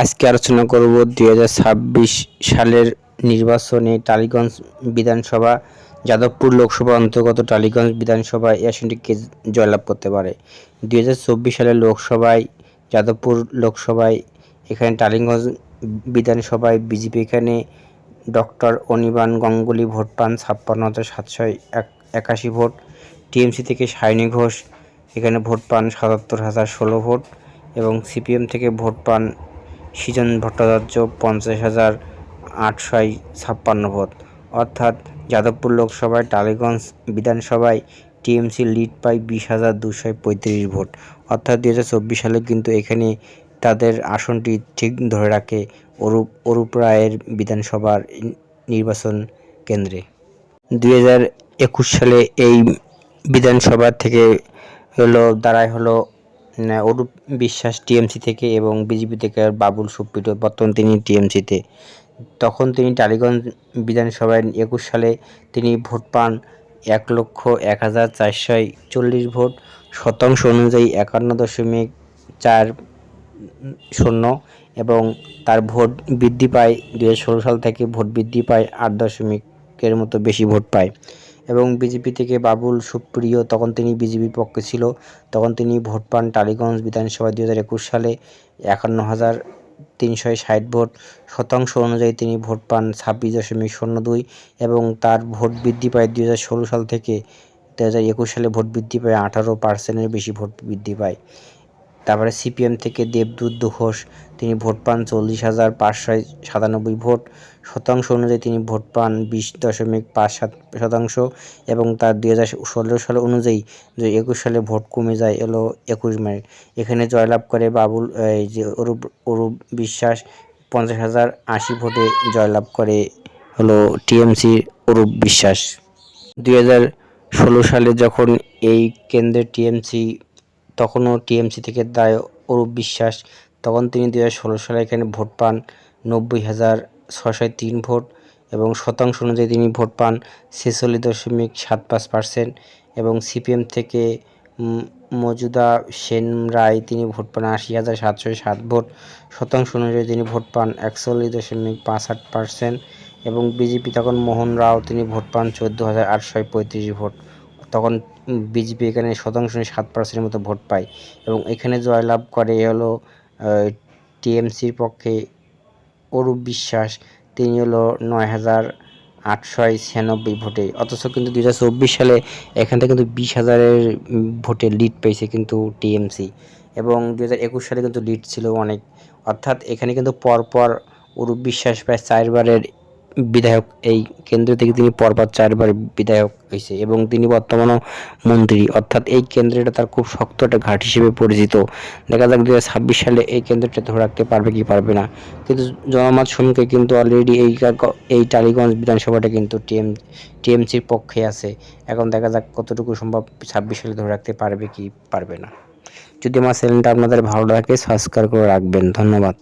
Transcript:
আজকে আলোচনা করব দু হাজার ছাব্বিশ সালের নির্বাচনে টালিগঞ্জ বিধানসভা, যাদবপুর লোকসভা অন্তর্গত টালিগঞ্জ বিধানসভায় এই আসনটি কে জয়লাভ করতে পারে। দুই হাজার চব্বিশ সালের লোকসভায়, যাদবপুর লোকসভায়, এখানে টালিগঞ্জ বিধানসভায় বিজেপি এখানে ডক্টর অনিবান গঙ্গুলি ভোট পান ছাপ্পান্ন হাজার সাতশো এক- একাশি ভোট। টিএমসি থেকে সায়নী ঘোষ এখানে ভোট পান সাতাত্তর হাজার ষোলো ভোট এবং সিপিএম থেকে ভোট পান সৃজন ভট্টাচার্য পঞ্চাশ হাজার আটশো ছাপ্পান্ন ভোট। অর্থাৎ যাদবপুর লোকসভায় টালিগঞ্জ বিধানসভায় টিএমসি লিড পায় বিশ হাজার দুশো পঁয়ত্রিশ ভোট। অর্থাৎ দু হাজার চব্বিশ সালে কিন্তু এখানে তাদের আসনটি ঠিক ধরে রাখে অরূপ অরূপ রায়ের বিধানসভার নির্বাচন কেন্দ্রে। দুই হাজার একুশ সালে এই বিধানসভা থেকে হলো, দাঁড়ায় হলো অরূপ বিশ্বাস টিএমসি থেকে এবং বিজেপি থেকে বাবুল সুপ্রিয় বর্তমান তিনি টিএমসিতে। তখন তিনি টালিগঞ্জ বিধানসভায় একুশ সালে তিনি ভোট পান এক লক্ষ এক হাজার চারশো চল্লিশ ভোট। শতাংশ অনুযায়ী একান্ন দশমিক চার শূন্য এবং তার ভোট বৃদ্ধি পায়। দু হাজার ষোলো সাল থেকে ভোট বৃদ্ধি পায় আট দশমিকের মতো বেশি ভোট পায়। এবং বিজেপি থেকে বাবুল, সুপ্রিয়, তখন তিনি বিজেপির পক্ষে ছিল। তখন তিনি ভোট পান টালিগঞ্জ বিধানসভায় দু হাজার একুশ সালে একান্ন হাজার তিনশো ষাট ভোট। শতাংশ অনুযায়ী তিনি ভোট পান ছাব্বিশ দশমিক শূন্য দুই এবং তার ভোট বৃদ্ধি পায় দু হাজার ষোলো সাল থেকে। দু হাজার একুশ সালে ভোট বৃদ্ধি পায় আঠারো পার্সেন্টের বেশি ভোট বৃদ্ধি পায়। তারপরে সিপিএম থেকে দেবদূত ঘোষ, তিনি ভোট পান চল্লিশ হাজার পাঁচশো সাতানব্বই ভোট। শতাংশ অনুযায়ী তিনি ভোট পান বিশ দশমিক পাঁচ সাত শতাংশ এবং তার দুই হাজার ষোলো সাল অনুযায়ী যে একুশ সালে ভোট কমে যায় এলো একুশ মিনিট এখানে জয়লাভ করে বাবুল, এই যে অরূপ অরূপ বিশ্বাস পঞ্চাশ হাজার আশি ভোটে জয়লাভ করে হলো টিএমসি অরূপ বিশ্বাস। দুই হাজার ষোলো সালে যখন এই কেন্দ্রে টিএমসি তখনও টিএমসি থেকে দায় অরূপ বিশ্বাস। তখন তিনি দু হাজার ষোলো সালে এখানে ভোট পান, নব্বই হাজার ছশো তিন ভোট এবং শতাংশ অনুযায়ী তিনি ভোট পান ছেচল্লিশ দশমিক সাত পাঁচ পার্সেন্ট এবং সিপিএম থেকে মজুদা সেন রায় তিনি ভোট পান আশি হাজার সাতশো সাত ভোট। শতাংশ অনুযায়ী তিনি ভোট পান একচল্লিশ দশমিক পাঁচ আট পার্সেন্ট এবং বিজেপি তখন মোহন রাও তিনি ভোট পান চোদ্দ হাজার আটশো পঁয়ত্রিশ ভোট। তখন বিজেপি এখানে শতাংশ সাত পার্সেন্টের মতো ভোট পায় এবং এখানে জয়লাভ করে হলো টিএমসির পক্ষে অরূপ বিশ্বাস, তিনি হলো নয় হাজার আটশো ছিয়ানব্বই ভোটে। অথচ কিন্তু দু হাজার চব্বিশ সালে এখান থেকে কিন্তু বিশ হাজারের ভোটে লিড পেয়েছে কিন্তু টিএমসি এবং দু হাজার একুশ সালে কিন্তু লিড ছিল অনেক। অর্থাৎ এখানে কিন্তু পরপর অরূপ বিশ্বাস প্রায় চারবারের বিধায়ক, এই কেন্দ্র থেকে তিনি পরপর চারবার বিধায়ক হয়েছে এবং তিনি বর্তমানও মন্ত্রী। অর্থাৎ এই কেন্দ্রটা তার খুব শক্ত একটা ঘাট হিসেবে পরিচিত। দেখা যাক দু সালে এই কেন্দ্রটা ধরে রাখতে পারবে কি পারবে না। কিন্তু জনমত সমীক্ষায় কিন্তু অলরেডি এই এই টালিগঞ্জ বিধানসভাটা কিন্তু টিএম, টিএমসির পক্ষে আছে। এখন দেখা যাক কতটুকু সম্ভব ছাব্বিশ সালে ধরে রাখতে পারবে কি পারবে না। যদি আমার চ্যানেলটা আপনাদের ভালো লাগে সাবস্ক্রাইব করে রাখবেন। ধন্যবাদ।